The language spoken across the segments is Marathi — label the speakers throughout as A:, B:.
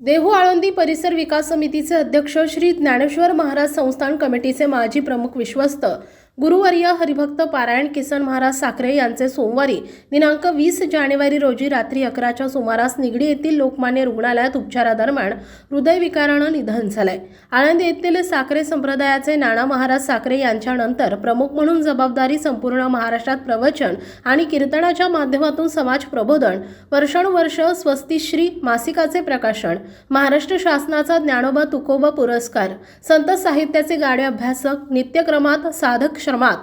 A: देहू आळंदी परिसर विकास समितीचे अध्यक्ष श्री ज्ञानेश्वर महाराज संस्थान कमिटीचे माजी प्रमुख विश्वस्त गुरुवर्य हरिभक्त पारायण किसन महाराज साखरे यांचे सोमवारी दिनांक वीस जानेवारी रोजी रात्री अकराच्या सुमारास निगडी येथील लोकमान्य रुग्णालयात उपचारादरम्यान हृदयविकारानं निधन झालंय. आळंदी येथील साखरे संप्रदायाचे नाना महाराज साखरे यांच्यानंतर प्रमुख म्हणून जबाबदारी संपूर्ण महाराष्ट्रात प्रवचन आणि कीर्तनाच्या माध्यमातून समाज प्रबोधन वर्षानुवर्ष स्वस्तिश्री मासिकाचे प्रकाशन महाराष्ट्र शासनाचा ज्ञानोबा तुकोबा पुरस्कार संत साहित्याचे गाडे अभ्यासक नित्यक्रमात साधक श्रमात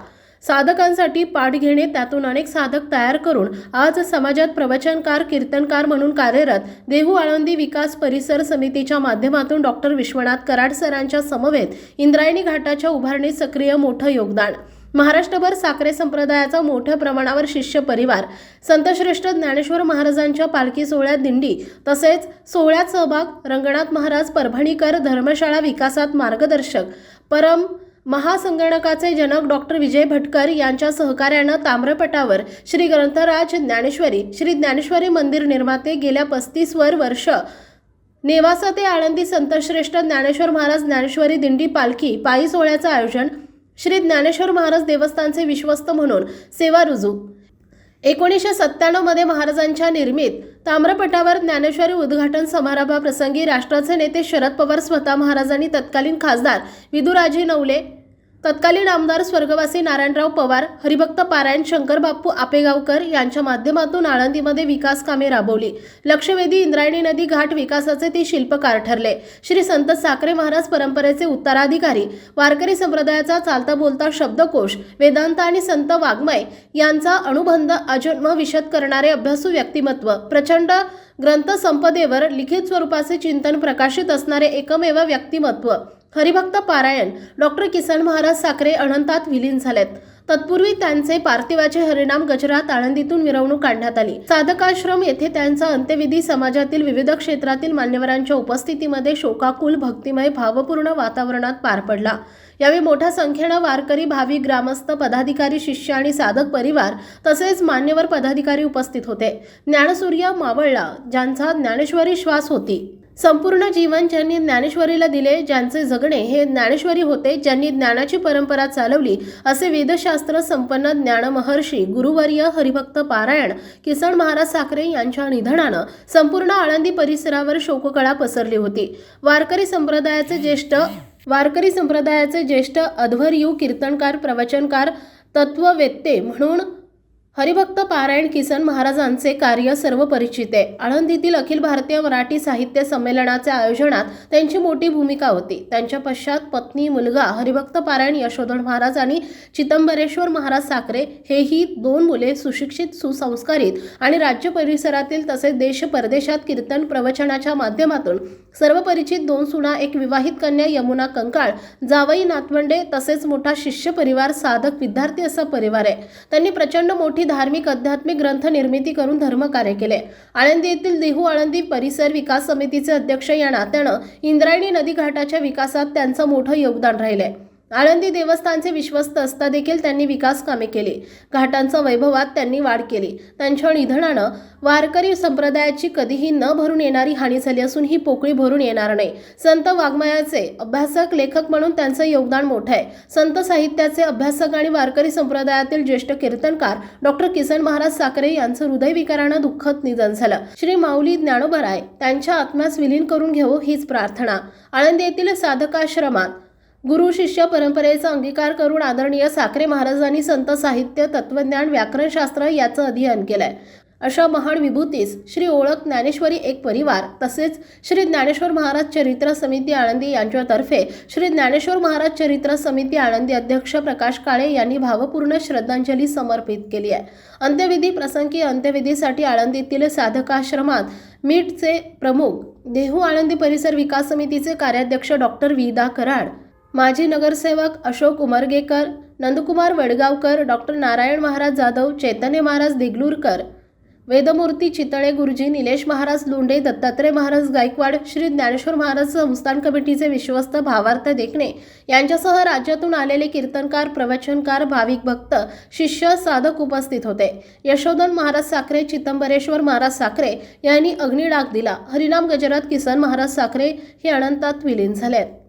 A: साधकांसाठी पाठ घेणे त्यातून अनेक साधक तयार करून आज समाजात प्रवचनकार कीर्तनकार म्हणून कार्यरत देहू आळंदी विकास परिसर समितीच्या माध्यमातून डॉक्टर विश्वनाथ कराड सरांच्या समवेत इंद्रायणी घाटाच्या उभारणीत सक्रिय मोठं योगदान. महाराष्ट्रभर साखरे संप्रदायाचा मोठ्या प्रमाणावर शिष्य परिवार. संतश्रेष्ठ ज्ञानेश्वर महाराजांच्या पालखी सोहळ्यात दिंडी तसेच सोहळ्यात सहभाग रंगनाथ महाराज परभणीकर धर्मशाळा विकासात मार्गदर्शक. परम महासंगणकाचे जनक डॉक्टर विजय भटकर यांच्या सहकार्यानं ताम्रपटावर श्री ग्रंथराज ज्ञानेश्वरी श्री ज्ञानेश्वरी मंदिर निर्माते गेल्या पस्तीसवर वर्ष नेवासा ते आळंदी संतश्रेष्ठ ज्ञानेश्वर महाराज ज्ञानेश्वरी दिंडी पालखी पायी सोहळ्याचं आयोजन श्री ज्ञानेश्वर महाराज देवस्थानचे विश्वस्त म्हणून सेवा रुजू. एकोणीसशे सत्त्याण्णवमध्ये महाराजांच्या निर्मित ताम्रपटावर ज्ञानेश्वरी उद्घाटन समारंभाप्रसंगी राष्ट्राचे नेते शरद पवार स्वतः महाराजांनी तत्कालीन खासदार विदुराजी नवले तत्कालीन आमदार स्वर्गवासी नारायणराव पवार हरिभक्त पारायण शंकर बाप्पू आपेगावकर यांच्या माध्यमातून आळंदीमध्ये विकास कामे राबवली. लक्षवेधी इंद्रायणी नदी घाट विकासाचे ते शिल्पकार ठरले. श्री संत साखरे महाराज परंपरेचे उत्तराधिकारी वारकरी संप्रदायाचा चालता बोलता शब्दकोश वेदांत आणि संत वाङ्मय यांचा अनुबंध अजन्म विशद करणारे अभ्यासू व्यक्तिमत्व प्रचंड ग्रंथसंपदेवर लिखित स्वरूपाचे चिंतन प्रकाशित असणारे एकमेव व्यक्तिमत्व हरिभक्त पारायण डॉक्टर किसन महाराज साखरे अनंतात विलीन झालेत. तत्पूर्वी त्यांचे पार्थिवाचे हरिणाम गजरात आळंदीतून मिरवणूक काढण्यात आली. साधकाश्रम येथे त्यांचा अंत्यविधी समाजातील विविध क्षेत्रातील मान्यवरांच्या उपस्थितीमध्ये शोकाकुल भक्तिमय भावपूर्ण वातावरणात पार पडला. यावेळी मोठ्या संख्येनं वारकरी भावी ग्रामस्थ पदाधिकारी शिष्य आणि साधक परिवार तसेच मान्यवर पदाधिकारी उपस्थित होते. ज्ञानसूर्य मावळला ज्यांचा ज्ञानेश्वरी श्वास होती. संपूर्ण जीवन ज्यांनी ज्ञानेश्वरीला दिले ज्यांचे जगणे हे ज्ञानेश्वरी होते ज्यांनी ज्ञानाची परंपरा चालवली असे वेदशास्त्र संपन्न ज्ञानमहर्षी गुरुवर्य हरिभक्त पारायण किसन महाराज साखरे यांच्या निधनानं संपूर्ण आळंदी परिसरावर शोककळा पसरली होती. वारकरी संप्रदायाचे ज्येष्ठ वारकरी संप्रदायाचे ज्येष्ठ अध्वर्यू कीर्तनकार प्रवचनकार तत्ववेत्ते म्हणून हरिभक्त पारायण किसन महाराजांचे कार्य सर्व परिचित आहे. आळंदीतील अखिल भारतीय मराठी साहित्य संमेलनाच्या आयोजनात त्यांची मोठी भूमिका होती. त्यांच्या पश्चात पत्नी मुलगा हरिभक्त पारायण यशोधन महाराज आणि चिदंबरेश्वर महाराज साखरे हेही दोन मुले सुशिक्षित सुसंस्कारित आणि राज्य परिसरातील तसेच देश परदेशात कीर्तन प्रवचनाच्या माध्यमातून सर्व परिचित दोन सुना एक विवाहित कन्या यमुना कंकाळ जावई नातवंडे तसेच मोठा शिष्य परिवार साधक विद्यार्थी असा परिवार आहे. त्यांनी प्रचंड मोठी धार्मिक आध्यात्मिक ग्रंथ निर्मिती करून धर्मकार्य केले. आळंदी येथील देहू आळंदी परिसर विकास समितीचे अध्यक्ष या नात्यानं इंद्रायणी नदी घाटाच्या विकासात त्यांचं मोठं योगदान राहिलंय आळंदी देवस्थानचे विश्वस्त असता देखील त्यांनी विकास कामे केली. घाटांचा वैभवात त्यांनी वाढ केली. त्यांच्या निधनानं वारकरी संप्रदायाची कधीही न भरून येणारी हानी झाली असून ही पोकळी भरून येणार नाही. संत वाङ्मयाचे अभ्यासक लेखक म्हणून त्यांचं योगदान मोठं आहे. संत साहित्याचे अभ्यासक आणि वारकरी संप्रदायातील ज्येष्ठ कीर्तनकार डॉक्टर किसन महाराज साखरे यांचं हृदयविकारानं दुःखद निधन झालं. श्री माऊली ज्ञानोबराय त्यांच्या आत्म्यास विलीन करून घेऊ हीच प्रार्थना. आळंदी येथील साधकाश्रमात गुरु शिष्य परंपरेचा अंगीकार करून आदरणीय साखरे महाराजांनी संत साहित्य तत्वज्ञान व्याकरणशास्त्र याचं अध्ययन केलंय. अशा महान विभूतीस श्री ओळख ज्ञानेश्वरी एक परिवार तसेच श्री ज्ञानेश्वर महाराज चरित्र समिती आळंदी यांच्यातर्फे श्री ज्ञानेश्वर महाराज चरित्र समिती आळंदी अध्यक्ष प्रकाश काळे यांनी भावपूर्ण श्रद्धांजली समर्पित केली आहे. अंत्यविधी प्रसंगी अंत्यविधीसाठी आळंदीतील साधकाश्रमात मीटचे प्रमुख देहू आळंदी परिसर विकास समितीचे कार्याध्यक्ष डॉक्टर विदा कराड माजी नगरसेवक अशोक उमरगेकर नंदकुमार वडगावकर डॉक्टर नारायण महाराज जाधव चैतन्य महाराज दिगलूरकर वेदमूर्ती चितळे गुरुजी निलेश महाराज लोंढे दत्तात्रय महाराज गायकवाड श्री ज्ञानेश्वर महाराज संस्थान कमिटीचे विश्वस्त भावार्थ देखणे यांच्यासह राज्यातून आलेले कीर्तनकार प्रवचनकार भाविक भक्त शिष्य साधक उपस्थित होते. यशोधन महाराज साखरे चितंबरेश्वर महाराज साखरे यांनी अग्निडाग दिला. हरिनाम गजरात किसन महाराज साखरे हे अनंतात विलीन झाले